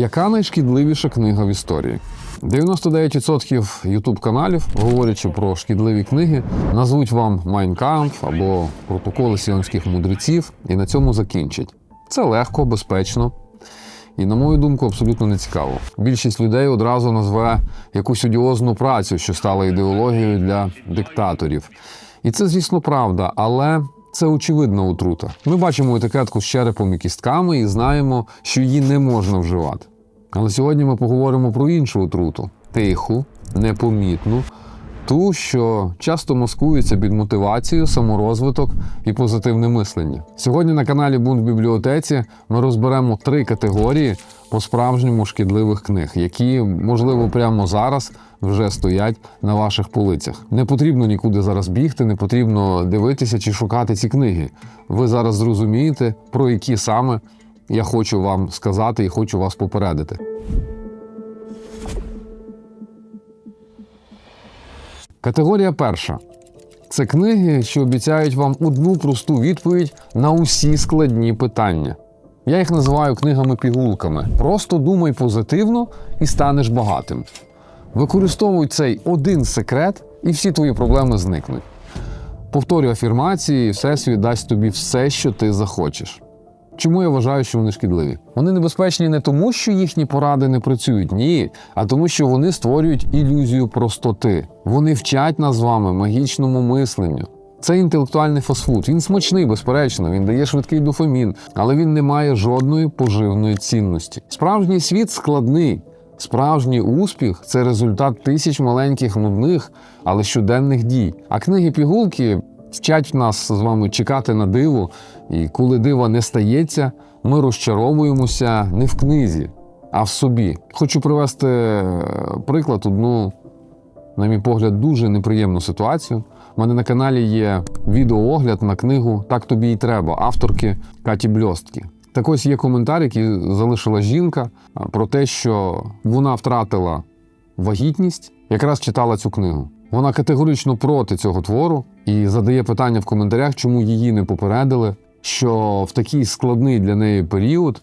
Яка найшкідливіша книга в історії? 99% ютуб каналів, говорячи про шкідливі книги, назвуть вам Майнкамф або протоколи сіонських мудреців, і на цьому закінчать. Це легко, безпечно. І, на мою думку, абсолютно не цікаво. Більшість людей одразу назве якусь одіозну працю, що стала ідеологією для диктаторів. І це, звісно, правда, але це очевидна отрута. Ми бачимо етикетку з черепом і кістками і знаємо, що її не можна вживати. Але сьогодні ми поговоримо про іншу отруту тиху, непомітну, ту, що часто маскується під мотивацію, саморозвиток і позитивне мислення. Сьогодні на каналі Бунт в бібліотеці ми розберемо три категорії по-справжньому шкідливих книг, які, можливо, прямо зараз вже стоять на ваших полицях. Не потрібно нікуди зараз бігти, не потрібно дивитися чи шукати ці книги. Ви зараз зрозумієте, про які саме я хочу вам сказати і хочу вас попередити. Категорія перша. Це книги, що обіцяють вам одну просту відповідь на усі складні питання. Я їх називаю книгами-пігулками. Просто думай позитивно і станеш багатим. Використовуй цей один секрет, і всі твої проблеми зникнуть. Повторюй афірмації, і Всесвіт дасть тобі все, що ти захочеш. Чому я вважаю, що вони шкідливі? Вони небезпечні не тому, що їхні поради не працюють, ні, а тому, що вони створюють ілюзію простоти. Вони вчать нас з вами магічному мисленню. Це інтелектуальний фастфуд. Він смачний, безперечно, він дає швидкий дофамін, але він не має жодної поживної цінності. Справжній світ складний. Справжній успіх це результат тисяч маленьких нудних, але щоденних дій. А книги пігулки вчать нас з вами чекати на диво, і коли дива не стається, ми розчаровуємося не в книзі, а в собі. Хочу привести е, приклад одну, на мій погляд, дуже неприємну ситуацію. У мене на каналі є відеоогляд на книгу Так тобі й треба авторки Каті Бльостки. Так ось є коментар, який залишила жінка про те, що вона втратила вагітність, якраз читала цю книгу. Вона категорично проти цього твору і задає питання в коментарях, чому її не попередили, що в такий складний для неї період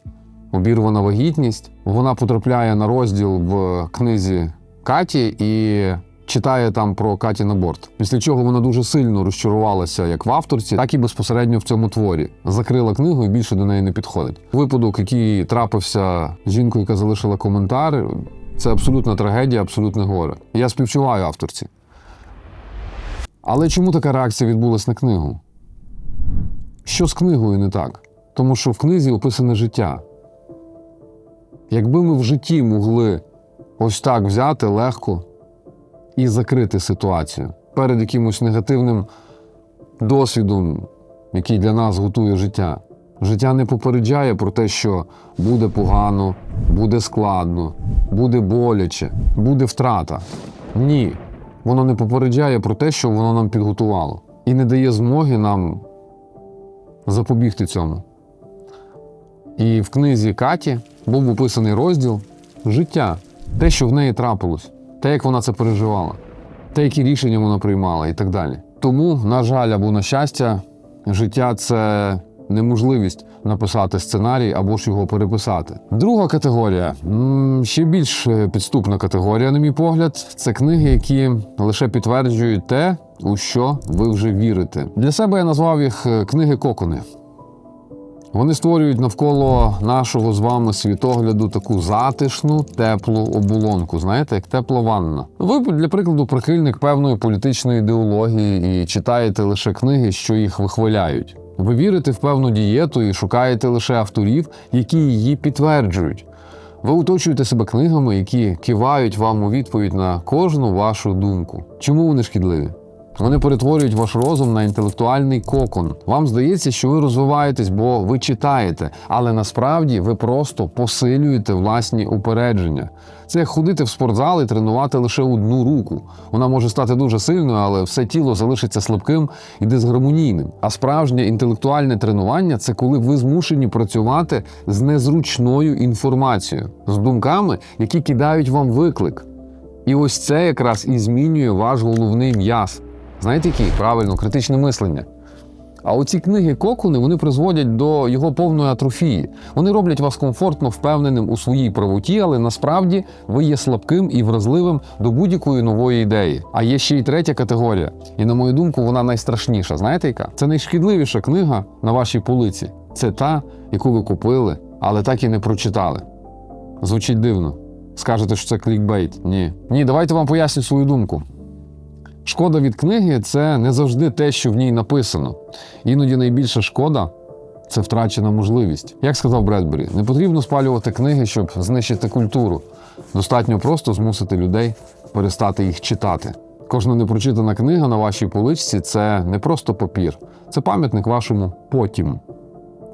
обірвана вагітність. Вона потрапляє на розділ в книзі Каті і читає там про Катін аборт. Після чого вона дуже сильно розчарувалася як в авторці, так і безпосередньо в цьому творі. Закрила книгу і більше до неї не підходить. Випадок, який трапився жінкою, яка залишила коментар, це абсолютна трагедія, абсолютне горе. Я співчуваю авторці. Але чому така реакція відбулась на книгу? Що з книгою не так? Тому що в книзі описане життя. Якби ми в житті могли ось так взяти легко і закрити ситуацію перед якимось негативним досвідом, який для нас готує життя. Життя не попереджає про те, що буде погано, буде складно, буде боляче, буде втрата. Ні. Воно не попереджає про те, що воно нам підготувало, і не дає змоги нам запобігти цьому. І в книзі Каті був описаний розділ життя, те, що в неї трапилось, те, як вона це переживала, те, які рішення вона приймала, і так далі. Тому, на жаль, або на щастя, життя це неможливість написати сценарій або ж його переписати. Друга категорія ще більш е, підступна категорія, на мій погляд, це книги, які лише підтверджують те, у що ви вже вірите. Для себе я назвав їх е, книги кокони. Вони створюють навколо нашого з вами світогляду таку затишну, теплу оболонку, знаєте, як тепла ванна. Ви, для прикладу, прихильник певної політичної ідеології і читаєте лише книги, що їх вихваляють. Ви вірите в певну дієту і шукаєте лише авторів, які її підтверджують. Ви оточуєте себе книгами, які кивають вам у відповідь на кожну вашу думку. Чому вони шкідливі? Вони перетворюють ваш розум на інтелектуальний кокон. Вам здається, що ви розвиваєтесь, бо ви читаєте, але насправді ви просто посилюєте власні упередження. Це як ходити в спортзал і тренувати лише одну руку. Вона може стати дуже сильною, але все тіло залишиться слабким і дисгармонійним. А справжнє інтелектуальне тренування це коли ви змушені працювати з незручною інформацією, з думками, які кидають вам виклик. І ось це якраз і змінює ваш головний м'яз. Знаєте, який? Правильно, критичне мислення. А оці книги кокуни вони призводять до його повної атрофії. Вони роблять вас комфортно впевненим у своїй правоті, але насправді ви є слабким і вразливим до будь-якої нової ідеї. А є ще й третя категорія, і на мою думку, вона найстрашніша. Знаєте, яка? Це найшкідливіша книга на вашій полиці. Це та, яку ви купили, але так і не прочитали. Звучить дивно. Скажете, що це клікбейт. Ні. Ні, давайте вам поясню свою думку. Шкода від книги це не завжди те, що в ній написано. Іноді найбільша шкода це втрачена можливість. Як сказав Бредбері, не потрібно спалювати книги, щоб знищити культуру. Достатньо просто змусити людей перестати їх читати. Кожна непрочитана книга на вашій поличці це не просто папір, це пам'ятник вашому потім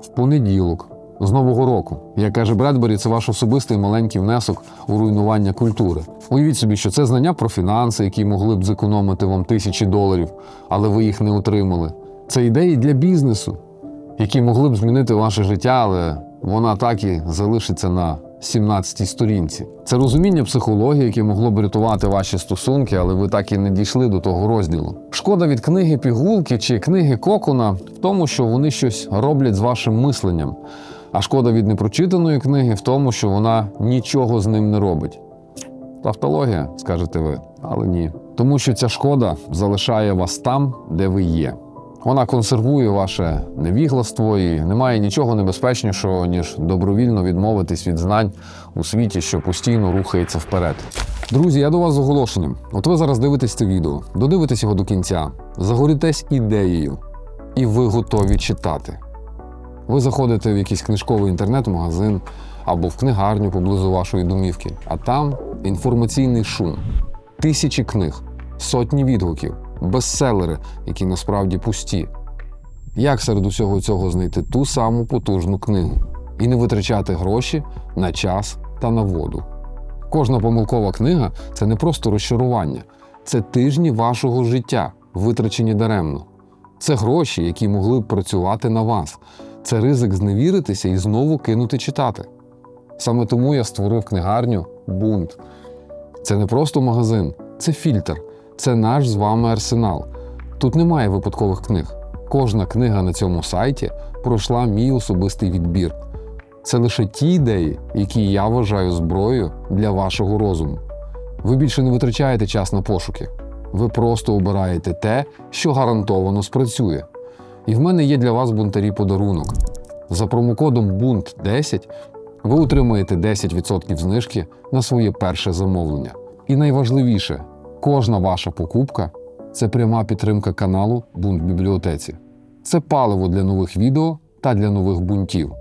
в понеділок, з Нового року. Як каже Бредбері, це ваш особистий маленький внесок у руйнування культури. Уявіть собі, що це знання про фінанси, які могли б зекономити вам тисячі доларів, але ви їх не отримали. Це ідеї для бізнесу, які могли б змінити ваше життя, але вона так і залишиться на 17-й сторінці. Це розуміння психології, яке могло б рятувати ваші стосунки, але ви так і не дійшли до того розділу. Шкода від книги пігулки чи книги Кокона в тому, що вони щось роблять з вашим мисленням. А шкода від непрочитаної книги в тому, що вона нічого з ним не робить. Тавтологія, скажете ви, але ні. Тому що ця шкода залишає вас там, де ви є. Вона консервує ваше невігластво і немає нічого небезпечнішого, ніж добровільно відмовитись від знань у світі, що постійно рухається вперед. Друзі, я до вас з оголошенням. От ви зараз дивитесь це відео, додивитесь його до кінця, загорітесь ідеєю, і ви готові читати. Ви заходите в якийсь книжковий інтернет-магазин або в книгарню поблизу вашої домівки, а там інформаційний шум, тисячі книг, сотні відгуків, бестселери, які насправді пусті. Як серед усього цього знайти ту саму потужну книгу і не витрачати гроші на час та на воду? Кожна помилкова книга це не просто розчарування, це тижні вашого життя, витрачені даремно. Це гроші, які могли б працювати на вас. Це ризик зневіритися і знову кинути читати. Саме тому я створив книгарню Бунт. Це не просто магазин, це фільтр, це наш з вами арсенал. Тут немає випадкових книг. Кожна книга на цьому сайті пройшла мій особистий відбір. Це лише ті ідеї, які я вважаю зброєю для вашого розуму. Ви більше не витрачаєте час на пошуки. Ви просто обираєте те, що гарантовано спрацює. І в мене є для вас бунтарі подарунок. За промокодом бунт 10 ви отримаєте 10% знижки на своє перше замовлення. І найважливіше, кожна ваша покупка це пряма підтримка каналу Бунт бібліотеці. Це паливо для нових відео та для нових бунтів.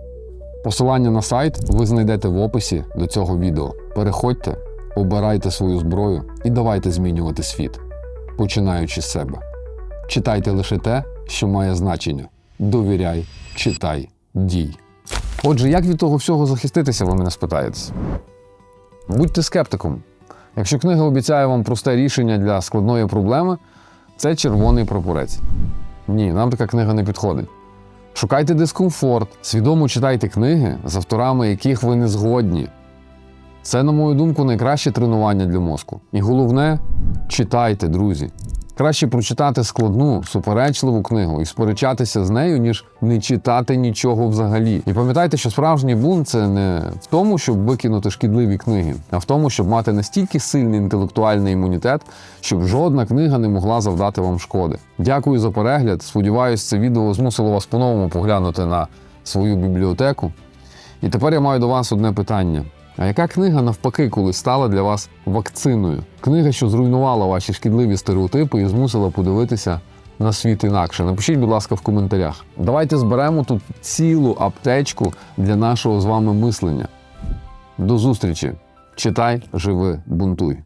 Посилання на сайт ви знайдете в описі до цього відео. Переходьте, обирайте свою зброю і давайте змінювати світ, починаючи з себе. Читайте лише те, що має значення. Довіряй, читай, дій. Отже, як від того всього захиститися, ви мене спитаєтесь? Будьте скептиком. Якщо книга обіцяє вам просте рішення для складної проблеми, це червоний прапорець. Ні, нам така книга не підходить. Шукайте дискомфорт, свідомо читайте книги, з авторами яких ви не згодні. Це, на мою думку, найкраще тренування для мозку. І головне читайте, друзі. Краще прочитати складну, суперечливу книгу і сперечатися з нею, ніж не читати нічого взагалі. І пам'ятайте, що справжній бунт це не в тому, щоб викинути шкідливі книги, а в тому, щоб мати настільки сильний інтелектуальний імунітет, щоб жодна книга не могла завдати вам шкоди. Дякую за перегляд. Сподіваюсь, це відео змусило вас по-новому поглянути на свою бібліотеку. І тепер я маю до вас одне питання. А яка книга навпаки колись стала для вас вакциною? Книга, що зруйнувала ваші шкідливі стереотипи і змусила подивитися на світ інакше. Напишіть, будь ласка, в коментарях. Давайте зберемо тут цілу аптечку для нашого з вами мислення. До зустрічі! Читай, живи, бунтуй!